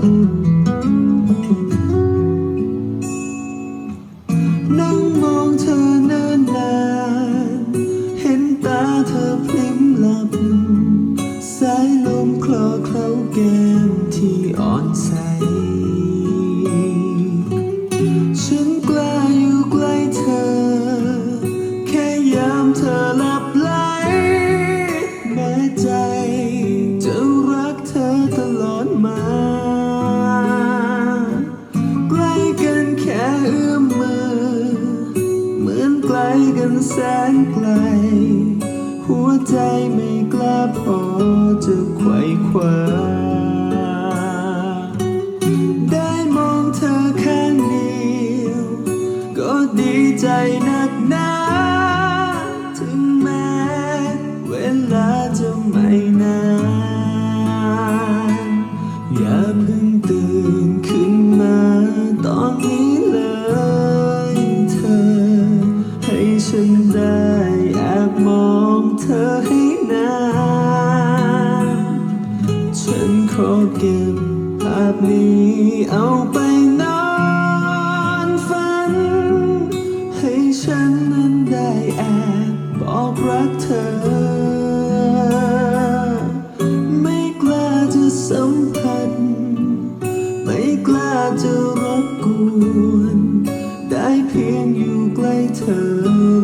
Mm-hmm. นไกล หัวใจไม่กล้าพอจะไขว่คว้าได้มองเธอข้างเดียว ก็ดีใจนักหนา ถึงแม้เวลาจะไม่นาน อเก็บภาพนี้เอาไปนอนฝัน ให้ฉันนั้นได้แอบบอกรักเธอ ไม่กล้าจะสัมผัส ไม่กล้าจะรบกวน ได้เพียงอยู่ใกล้เธอ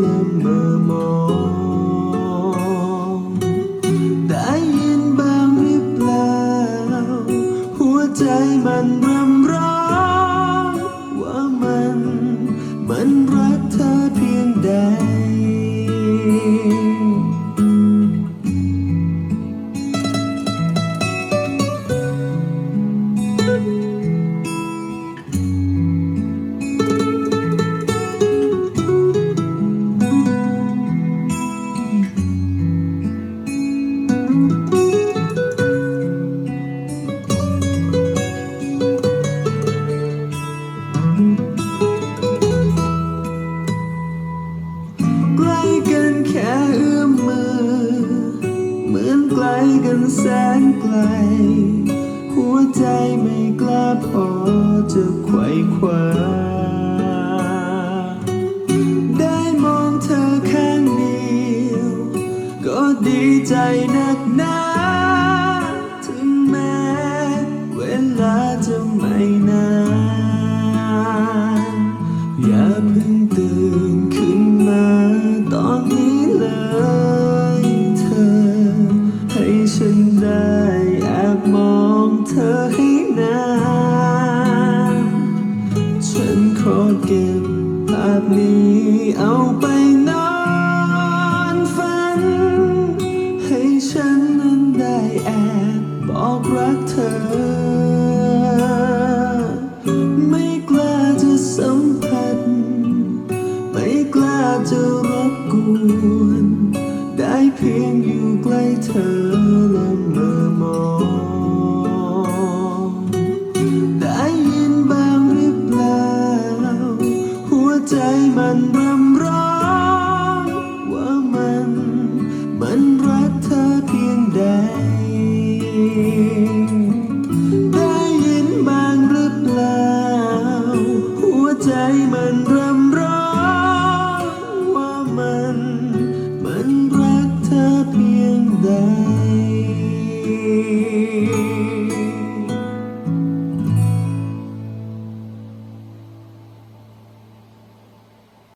มันรำร้องว่ามัน มันรักเธอเพียงใด แสนไกล หัวใจไม่กล้าพอจะไขว่คว้า ได้มองเธอข้างเดียว ก็ดีใจนักหนาถึงแม้เวลาจะไม่นาน นขอเก็บภาพนี้เอาไปนอนฝัน ให้ฉันนั้นได้แอบบอกรักเธอ ใจมันรำร้องว่ามัน มันรักเธอเพียงใด